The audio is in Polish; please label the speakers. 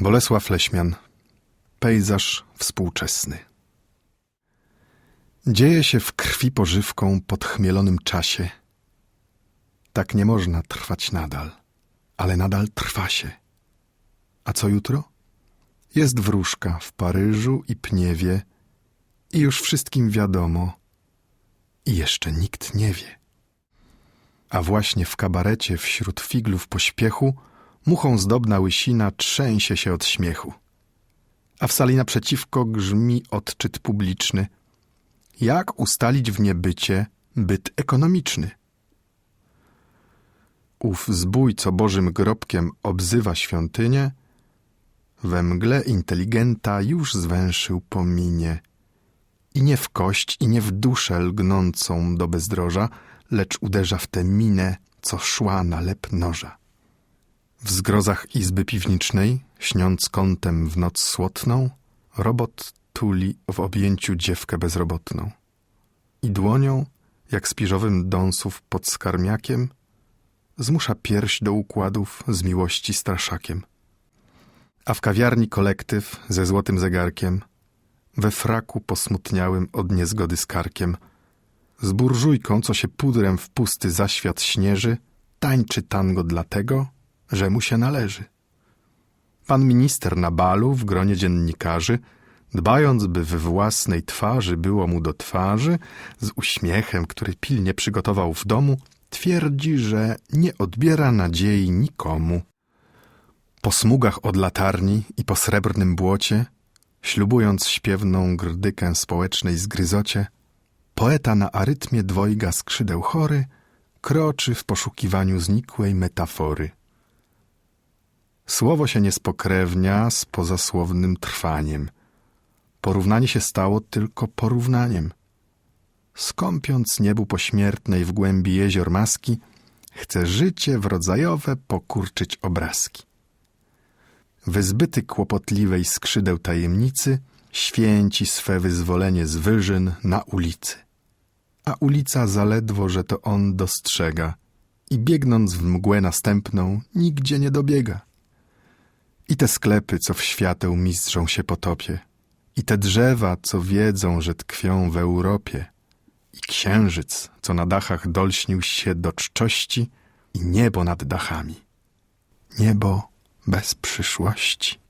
Speaker 1: Bolesław Leśmian Pejzaż współczesny Dzieje się w krwi pożywką pod chmielonym czasie. Tak nie można trwać nadal, ale nadal trwa się. A co jutro? Jest wróżka w Paryżu i Pniewie i już wszystkim wiadomo i jeszcze nikt nie wie. A właśnie w kabarecie wśród figlów pośpiechu muchą zdobna łysina trzęsie się od śmiechu. A w sali naprzeciwko grzmi odczyt publiczny. Jak ustalić w niebycie byt ekonomiczny? Ów zbój, co Bożym grobkiem obzywa świątynię, we mgle inteligenta już zwęszył pominie. I nie w kość, i nie w duszę lgnącą do bezdroża, lecz uderza w tę minę, co szła na lep noża. W zgrozach izby piwnicznej, śniąc kątem w noc słotną, robot tuli w objęciu dziewkę bezrobotną. I dłonią, jak spiżowym dąsów pod skarmiakiem, zmusza pierś do układów z miłości straszakiem. A w kawiarni kolektyw ze złotym zegarkiem, we fraku posmutniałym od niezgody z karkiem, z burżujką, co się pudrem w pusty zaświat śnieży, tańczy tango dlatego, że mu się należy. Pan minister na balu w gronie dziennikarzy, dbając, by we własnej twarzy było mu do twarzy, z uśmiechem, który pilnie przygotował w domu, twierdzi, że nie odbiera nadziei nikomu. Po smugach od latarni i po srebrnym błocie, ślubując śpiewną grdykę społecznej zgryzocie, poeta na arytmie dwojga skrzydeł chory kroczy w poszukiwaniu znikłej metafory. Słowo się nie spokrewnia z pozasłownym trwaniem. Porównanie się stało tylko porównaniem. Skąpiąc niebu pośmiertnej w głębi jezior maski, chce życie w rodzajowe pokurczyć obrazki. Wyzbyty kłopotliwej skrzydeł tajemnicy, święci swe wyzwolenie z wyżyn na ulicy. A ulica zaledwo, że to on dostrzega i biegnąc w mgłę następną, nigdzie nie dobiega. I te sklepy, co w świateł mistrzą się potopie, i te drzewa, co wiedzą, że tkwią w Europie, i księżyc, co na dachach dolśnił się do czczości, i niebo nad dachami. Niebo bez przyszłości.